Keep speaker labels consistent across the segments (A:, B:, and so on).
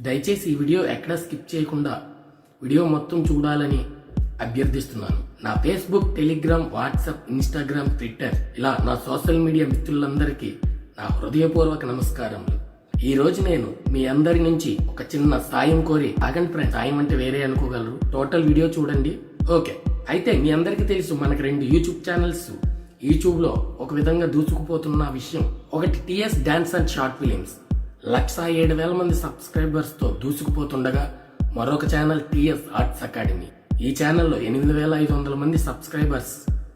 A: దయచేసి ఈ వీడియో ఎక్కడా స్కిప్ చేయకుండా వీడియో మొత్తం చూడాలని అభ్యర్థిస్తున్నాను. నా Facebook Telegram WhatsApp Instagram Twitter ఇలా నా సోషల్ మీడియా మిత్రులందరికీ నా హృదయపూర్వక నమస్కారములు. ఈ రోజు నేను మీ అందరి నుంచి ఒక చిన్న సాయం కోరి ఆగండి ఫ్రెండ్ సాయం అంటే వేరే అనుకోగలరు. టోటల్ వీడియో చూడండి. ఓకే. అయితే మీ అందరికీ తెలుసు మనకి రెండు యూట్యూబ్ ఛానల్స్. యూట్యూబ్లో ఒక విధంగా దూసుకుపోతున్న విషయం. ఒకటి TS dance and short films. Lakh ఏడు వేల మంది సబ్స్క్రైబర్స్తో దూసుకుపోతుండగా మరొక ఛానల్ టిఎస్ ఆర్ట్స్ అకాడమీ. ఈ ఛానల్లో ఎనిమిది వేల ఐదు వందల మంది సబ్స్క్రైబర్స్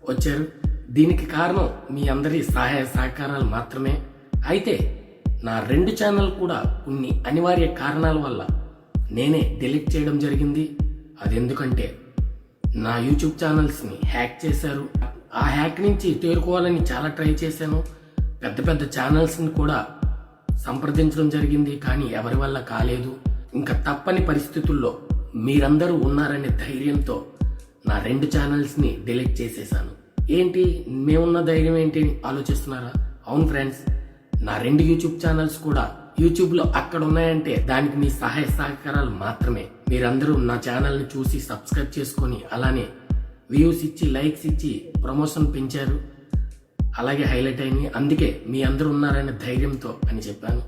A: వచ్చారు. దీనికి కారణం మీ అందరి సహాయ సహకారాలు మాత్రమే. అయితే నా రెండు ఛానల్ కూడా కొన్ని అనివార్య కారణాల వల్ల నేనే డిలీట్ చేయడం జరిగింది. అది ఎందుకంటే నా యూట్యూబ్ ఛానల్స్ని హ్యాక్ చేశారు. ఆ హ్యాక్ నుంచి తేరుకోవాలని చాలా ట్రై చేశాను. పెద్ద పెద్ద ఛానల్స్ని కూడా సంప్రదించడం జరిగింది కానీ ఎవరి వల్ల కాలేదు. ఇంకా తప్పని పరిస్థితుల్లో మీరందరూ ఉన్నారనే ధైర్యంతో నా రెండు ఛానల్స్ని డిలీట్ చేసేసాను ఏంటి? మేమున్న ధైర్యం ఏంటి అని ఆలోచిస్తున్నారా? అవును ఫ్రెండ్స్ నా రెండు యూట్యూబ్ ఛానల్స్ కూడా యూట్యూబ్లో అక్కడ ఉన్నాయంటే దానికి మీ సహాయ సహకారాలు మాత్రమే. మీరందరూ నా ఛానల్ని చూసి సబ్స్క్రైబ్ చేసుకొని అలానే వ్యూస్ ఇచ్చి లైక్స్ ఇచ్చి ప్రమోషన్ పెంచారు. అలాగే హైలైట్ అయినాయి. అందుకే మీ అందరూ ఉన్నారనే ధైర్యంతో అని చెప్పాను.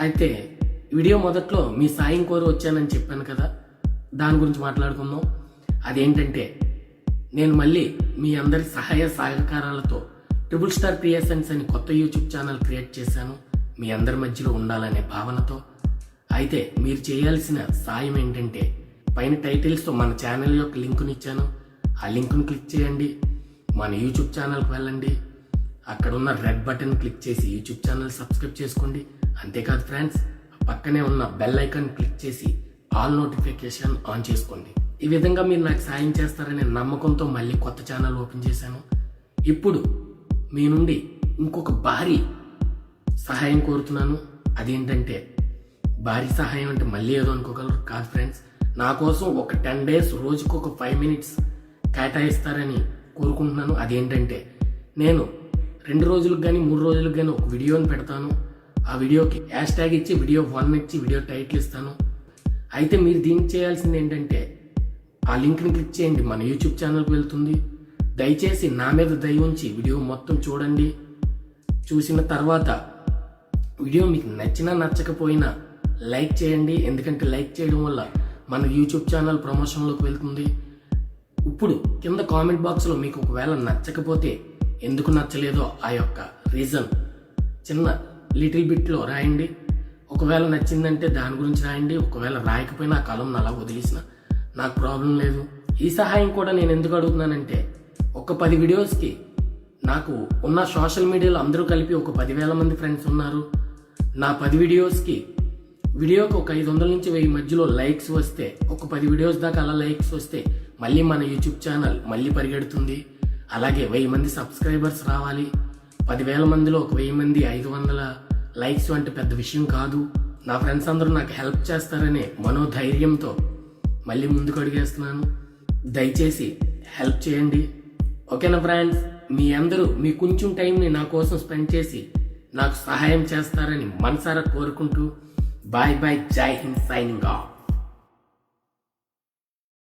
A: అయితే వీడియో మొదట్లో మీ సాయం కోరి వచ్చానని చెప్పాను కదా దాని గురించి మాట్లాడుకుందాం. అదేంటంటే నేను మళ్ళీ మీ అందరి సహాయ సహకారాలతో ట్రిపుల్ స్టార్ క్రియేషన్స్ అని కొత్త యూట్యూబ్ ఛానల్ క్రియేట్ చేశాను. మీ అందరి మధ్యలో ఉండాలనే భావనతో. అయితే మీరు చేయాల్సిన సాయం ఏంటంటే పైన టైటిల్స్తో మన ఛానల్ యొక్క లింకుని ఇచ్చాను ఆ లింకును క్లిక్ చేయండి. మన యూట్యూబ్ ఛానల్కి వెళ్ళండి. అక్కడ ఉన్న రెడ్ బటన్ క్లిక్ చేసి యూట్యూబ్ ఛానల్ సబ్స్క్రైబ్ చేసుకోండి. అంతేకాదు ఫ్రెండ్స్ పక్కనే ఉన్న బెల్ ఐకాన్ క్లిక్ చేసి ఆల్ నోటిఫికేషన్ ఆన్ చేసుకోండి. ఈ విధంగా మీరు నాకు సాయం చేస్తారనే నమ్మకంతో మళ్ళీ కొత్త ఛానల్ ఓపెన్ చేశాను. ఇప్పుడు మీ నుండి ఇంకొక భారీ సహాయం కోరుతున్నాను. అదేంటంటే భారీ సహాయం అంటే మళ్ళీ ఏదో అనుకోగలరు. కాదు ఫ్రెండ్స్ నా కోసం ఒక టెన్ డేస్ రోజుకు ఒక ఫైవ్ మినిట్స్ కేటాయిస్తారని కోరుకుంటున్నాను. అదేంటంటే నేను రెండు రోజులకు కానీ మూడు రోజులకు కానీ ఒక వీడియోని పెడతాను. ఆ వీడియోకి హ్యాష్ ట్యాగ్ ఇచ్చి వీడియో వన్ ఇచ్చి వీడియో టైటిల్ ఇస్తాను. అయితే మీరు దీనికి చేయాల్సింది ఏంటంటే ఆ లింక్ని క్లిక్ చేయండి. మన యూట్యూబ్ ఛానల్కి వెళ్తుంది. దయచేసి నా మీద దయ ఉంచి వీడియో మొత్తం చూడండి. చూసిన తర్వాత వీడియో మీకు నచ్చినా నచ్చకపోయినా లైక్ చేయండి. ఎందుకంటే లైక్ చేయడం వల్ల మన యూట్యూబ్ ఛానల్ ప్రమోషన్లోకి వెళ్తుంది. ఇప్పుడు కింద కామెంట్ బాక్స్లో మీకు ఒకవేళ నచ్చకపోతే ఎందుకు నచ్చలేదో ఆ యొక్క రీజన్ చిన్న లిటిల్ బిట్లో రాయండి. ఒకవేళ నచ్చిందంటే దాని గురించి రాయండి. ఒకవేళ రాయకపోయినా ఆ కలం అలా వదిలేసిన. నాకు ప్రాబ్లం లేదు. ఈ సహాయం కూడా నేను ఎందుకు అడుగుతున్నానంటే ఒక పది వీడియోస్కి నాకు ఉన్న సోషల్ మీడియాలో అందరూ కలిపి ఒక పదివేల మంది ఫ్రెండ్స్ ఉన్నారు. నా పది వీడియోస్కి వీడియోకి ఒక ఐదు వందల నుంచి వెయ్యి మధ్యలో లైక్స్ వస్తే ఒక పది వీడియోస్ దాకా అలా లైక్స్ వస్తే మళ్ళీ మన యూట్యూబ్ ఛానల్ మళ్ళీ పరిగెడుతుంది. అలాగే వెయ్యి మంది సబ్స్క్రైబర్స్ రావాలి. పదివేల మందిలో ఒక వెయ్యి మంది ఐదు వందల లైక్స్ వంటి పెద్ద విషయం కాదు. నా ఫ్రెండ్స్ అందరూ నాకు హెల్ప్ చేస్తారనే మనోధైర్యంతో మళ్ళీ ముందుకు అడిగేస్తున్నాను. దయచేసి హెల్ప్ చేయండి. ఓకేనా ఫ్రెండ్స్? మీ అందరూ మీ కొంచెం టైంని నా కోసం స్పెండ్ చేసి నాకు సహాయం చేస్తారని మనసారా కోరుకుంటూ బాయ్ బాయ్ జై హింద్ సైనింగ్ ఆఫ్.